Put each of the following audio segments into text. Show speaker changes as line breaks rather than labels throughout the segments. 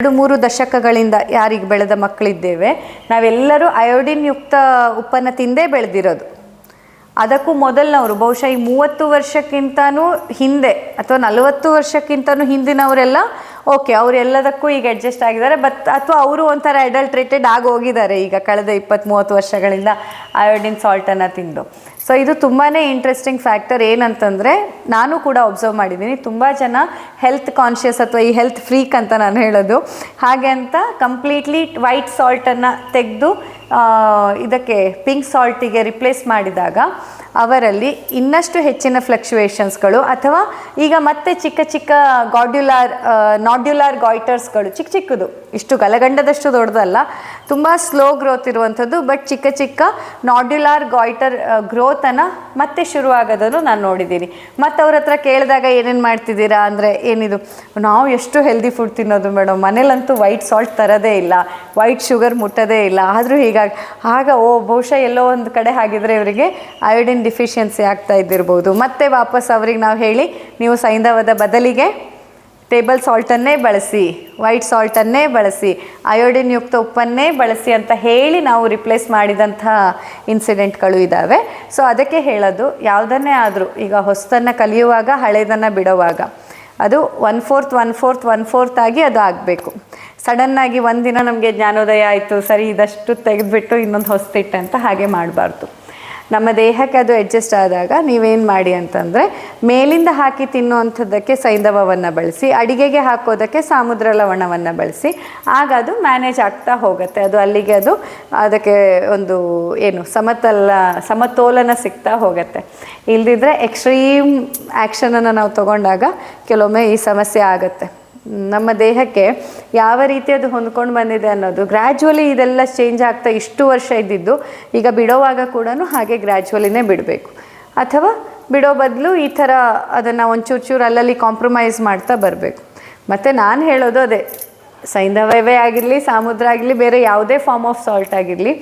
ಎರಡು ಮೂರು ದಶಕಗಳಿಂದ ಯಾರಿಗೆ ಬೆಳೆದ ಮಕ್ಕಳಿದ್ದೇವೆ. ನಾವೆಲ್ಲರೂ ಅಯೋಡಿನ್ ಯುಕ್ತ ಉಪ್ಪನ್ನು ತಿಂದೇ ಬೆಳೆದಿರೋದು. ಅದಕ್ಕೂ ಮೊದಲಿನವರು, ಬಹುಶಃ ಈ ಮೂವತ್ತು ವರ್ಷಕ್ಕಿಂತನೂ ಹಿಂದೆ ಅಥವಾ ನಲವತ್ತು ವರ್ಷಕ್ಕಿಂತನೂ ಹಿಂದಿನವರೆಲ್ಲ, ಓಕೆ, ಅವರೆಲ್ಲದಕ್ಕೂ ಈಗ ಅಡ್ಜಸ್ಟ್ ಆಗಿದ್ದಾರೆ, ಬಟ್ ಅಥವಾ ಅವರು ಒಂಥರ ಅಡಲ್ಟ್ರೇಟೆಡ್ ಆಗಿ ಹೋಗಿದ್ದಾರೆ ಈಗ ಕಳೆದ ಇಪ್ಪತ್ತು ಮೂವತ್ತು ವರ್ಷಗಳಿಂದ. ಅಯೋಡಿನ್ ಸಾಲ್ಟನ್ನು ತಿಂದು. ಸೊ ಇದು ತುಂಬಾ ಇಂಟ್ರೆಸ್ಟಿಂಗ್ ಫ್ಯಾಕ್ಟರ್ ಏನಂತಂದರೆ, ನಾನು ಕೂಡ ಒಬ್ಸರ್ವ್ ಮಾಡಿದ್ದೀನಿ, ತುಂಬ ಜನ ಹೆಲ್ತ್ ಕಾನ್ಷಿಯಸ್ ಅಥವಾ ಈ ಹೆಲ್ತ್ ಫ್ರೀಕ್ ಅಂತ ನಾನು ಹೇಳೋದು. ಹಾಗೆ ಅಂತ ಕಂಪ್ಲೀಟ್ಲಿ ವೈಟ್ ಸಾಲ್ಟನ್ನು ತೆಗೆದು ಇದಕ್ಕೆ ಪಿಂಕ್ ಸಾಲ್ಟಿಗೆ ರಿಪ್ಲೇಸ್ ಮಾಡಿದಾಗ, ಅವರಲ್ಲಿ ಇನ್ನಷ್ಟು ಹೆಚ್ಚಿನ ಫ್ಲಕ್ಚುಯೇಷನ್ಸ್ಗಳು ಅಥವಾ ಈಗ ಮತ್ತೆ ಚಿಕ್ಕ ಚಿಕ್ಕ ಗಾಡ್ಯುಲಾರ್ ನಾಡ್ಯುಲಾರ್ ಗಾಯ್ಟರ್ಸ್ಗಳು ಚಿಕ್ಕ ಚಿಕ್ಕದು, ಇಷ್ಟು ಗಲಗಂಡದಷ್ಟು ದೊಡ್ಡದಲ್ಲ, ತುಂಬ ಸ್ಲೋ ಗ್ರೋತ್ ಇರುವಂಥದ್ದು ಬಟ್ ಚಿಕ್ಕ ಚಿಕ್ಕ ನಾಡ್ಯುಲಾರ್ ಗಾಯ್ಟರ್ ಗ್ರೋತನ್ನು ಮತ್ತೆ ಶುರುವಾಗೋದನ್ನು ನಾನು ನೋಡಿದ್ದೀನಿ. ಮತ್ತು ಅವ್ರ ಹತ್ರ ಕೇಳಿದಾಗ ಏನೇನು ಮಾಡ್ತಿದ್ದೀರಾ ಅಂದರೆ ಏನಿದು? ನಾವು ಎಷ್ಟು ಹೆಲ್ದಿ ಫುಡ್ ತಿನ್ನೋದು ಮೇಡಮ್? ಮನೇಲಂತೂ ವೈಟ್ ಸಾಲ್ಟ್ ತರೋದೇ ಇಲ್ಲ. ವೈಟ್ ಶುಗರ್ ಮುಟ್ಟೋದೇ ಇಲ್ಲ. ಆದರೂ ಹೀಗಾಗಿ, ಆಗ ಓ, ಬಹುಶಃ ಎಲ್ಲೋ ಒಂದು ಕಡೆ ಹಾಗಿದ್ರೆ ಇವರಿಗೆ ಅಯೋಡಿನ್ ಡಿಫಿಷಿಯನ್ಸಿ ಆಗ್ತಾ ಇದ್ದಿರ್ಬೋದು. ಮತ್ತೆ ವಾಪಸ್ ಅವ್ರಿಗೆ ನಾವು ಹೇಳಿ, ನೀವು ಸೈಂಧವದ ಬದಲಿಗೆ ಟೇಬಲ್ ಸಾಲ್ಟನ್ನೇ ಬಳಸಿ, ವೈಟ್ ಸಾಲ್ಟನ್ನೇ ಬಳಸಿ ಅಯೋಡಿನ್ ಯುಕ್ತ ಉಪ್ಪನ್ನೇ ಬಳಸಿ ಅಂತ ಹೇಳಿ ನಾವು ರಿಪ್ಲೇಸ್ ಮಾಡಿದಂಥ ಇನ್ಸಿಡೆಂಟ್ಗಳು ಇದ್ದಾವೆ ಸೊ ಅದಕ್ಕೆ ಹೇಳೋದು, ಯಾವುದನ್ನೇ ಆದರೂ, ಈಗ ಹೊಸದನ್ನು ಕಲಿಯುವಾಗ ಹಳೆಯದನ್ನು ಬಿಡುವಾಗ, ಅದು one fourth one fourth one fourth ಆಗಿ ಅದು ಆಗಬೇಕು. ಸಡನ್ನಾಗಿ ಒಂದಿನ ನಮಗೆ ಜ್ಞಾನೋದಯ ಆಯಿತು, ಸರಿ, ಇದಷ್ಟು ತೆಗೆದುಬಿಟ್ಟು ಇನ್ನೊಂದು ಹೊಸ್ತಿಟ್ಟು ಅಂತ ಹಾಗೆ ಮಾಡಬಾರ್ದು. ನಮ್ಮ ದೇಹಕ್ಕೆ ಅದು ಅಡ್ಜಸ್ಟ್ ಆದಾಗ ನೀವೇನು ಮಾಡಿ ಅಂತಂದರೆ ಮೇಲಿಂದ ಹಾಕಿ ತಿನ್ನುವಂಥದ್ದಕ್ಕೆ ಸೈಂಧವವನ್ನು ಬಳಸಿ, ಅಡಿಗೆಗೆ ಹಾಕೋದಕ್ಕೆ ಸಾಮುದ್ರ ಲವಣವನ್ನು ಬಳಸಿ, ಆಗ ಅದು ಮ್ಯಾನೇಜ್ ಆಗ್ತಾ ಹೋಗುತ್ತೆ. ಅದು ಅಲ್ಲಿಗೆ ಅದು ಅದಕ್ಕೆ ಒಂದು ಏನು ಸಮತಲ, ಸಮತೋಲನ ಸಿಗ್ತಾ ಹೋಗುತ್ತೆ. ಇಲ್ದಿದ್ರೆ ಎಕ್ಸ್ಟ್ರೀಮ್ ಆ್ಯಕ್ಷನನ್ನು ನಾವು ತಗೊಂಡಾಗ ಕೆಲವೊಮ್ಮೆ ಈ ಸಮಸ್ಯೆ ಆಗುತ್ತೆ. ನಮ್ಮ ದೇಹಕ್ಕೆ ಯಾವ ರೀತಿ ಅದು ಹೊಂದ್ಕೊಂಡು ಬಂದಿದೆ ಅನ್ನೋದು. ಗ್ರ್ಯಾಜುವಲಿ ಇದೆಲ್ಲ ಚೇಂಜ್ ಆಗ್ತಾ ಇಷ್ಟು ವರ್ಷ ಇದ್ದಿದ್ದು, ಈಗ ಬಿಡೋವಾಗ ಕೂಡ ಹಾಗೆ ಗ್ರ್ಯಾಜುವಲಿನೇ ಬಿಡಬೇಕು. ಅಥವಾ ಬಿಡೋ ಬದಲು ಈ ಥರ ಅದನ್ನು ಒಂಚೂರು ಚೂರು ಅಲ್ಲಲ್ಲಿ ಕಾಂಪ್ರಮೈಸ್ ಮಾಡ್ತಾ ಬರಬೇಕು. ಮತ್ತು ನಾನು ಹೇಳೋದು ಅದೇ ಸೈಂಧವೇ ಆಗಿರಲಿ, ಸಮುದ್ರ ಆಗಿರಲಿ, ಬೇರೆ ಯಾವುದೇ ಫಾರ್ಮ್ ಆಫ್ ಸಾಲ್ಟ್ ಆಗಿರಲಿ,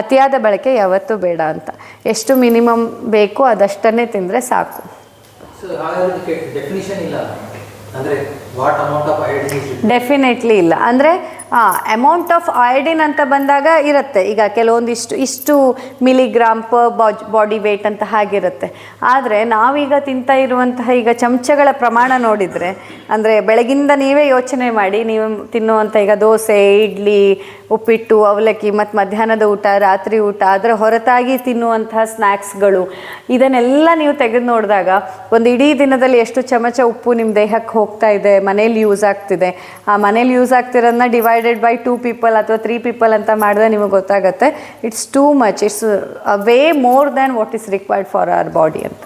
ಅತಿಯಾದ ಬಳಕೆ ಯಾವತ್ತೂ ಬೇಡ ಅಂತ. ಎಷ್ಟು ಮಿನಿಮಮ್ ಬೇಕೋ ಅದಷ್ಟನ್ನೇ ತಿಂದರೆ ಸಾಕು.
ಡೆಫಿನಿಷನ್ ಇಲ್ಲ. ಅಂದ್ರೆ ವಾಟ್
ಅಮೌಂಟ್ ಆಫ್ ಅಯೋಡಿನ್ ಅಂತ ಬಂದಾಗ ಇರುತ್ತೆ. ಈಗ ಕೆಲವೊಂದಿಷ್ಟು, ಇಷ್ಟು ಮಿಲಿಗ್ರಾಮ್ ಪರ್ ಬಾಜ್ ಬಾಡಿ ವೇಟ್ ಅಂತ ಹಾಗಿರುತ್ತೆ. ಆದರೆ ನಾವೀಗ ತಿಂತಾ ಇರುವಂತಹ ಈಗ ಚಮಚಗಳ ಪ್ರಮಾಣ ನೋಡಿದರೆ, ಅಂದರೆ ಬೆಳಗಿಂದ ನೀವೇ ಯೋಚನೆ ಮಾಡಿ, ನೀವು ತಿನ್ನುವಂಥ ಈಗ ದೋಸೆ, ಇಡ್ಲಿ, ಉಪ್ಪಿಟ್ಟು, ಅವಲಕ್ಕಿ, ಮತ್ತು ಮಧ್ಯಾಹ್ನದ ಊಟ, ರಾತ್ರಿ ಊಟ ಅದರ ಹೊರತಾಗಿ ತಿನ್ನುವಂತಹ ಸ್ನ್ಯಾಕ್ಸ್ಗಳು ಇದನ್ನೆಲ್ಲ ನೀವು ತೆಗೆದು ನೋಡಿದಾಗ ಒಂದು ಇಡೀ ದಿನದಲ್ಲಿ ಎಷ್ಟು ಚಮಚ ಉಪ್ಪು ನಿಮ್ಮ ದೇಹಕ್ಕೆ ಹೋಗ್ತಾ ಇದೆ, ಮನೇಲಿ ಯೂಸ್ ಆಗ್ತಿದೆ, ಆ ಮನೇಲಿ ಯೂಸ್ ಆಗ್ತಿರೋದನ್ನ ಡಿವೈಡೆಡ್ ಬೈ ಟೂ ಪೀಪಲ್ ಅಥವಾ ತ್ರೀ ಪೀಪಲ್ ಅಂತ ಮಾಡಿದ್ರೆ ನಿಮಗೆ ಗೊತ್ತಾಗುತ್ತೆ. It's too much it's way more than what is required for our body ಅಂತ.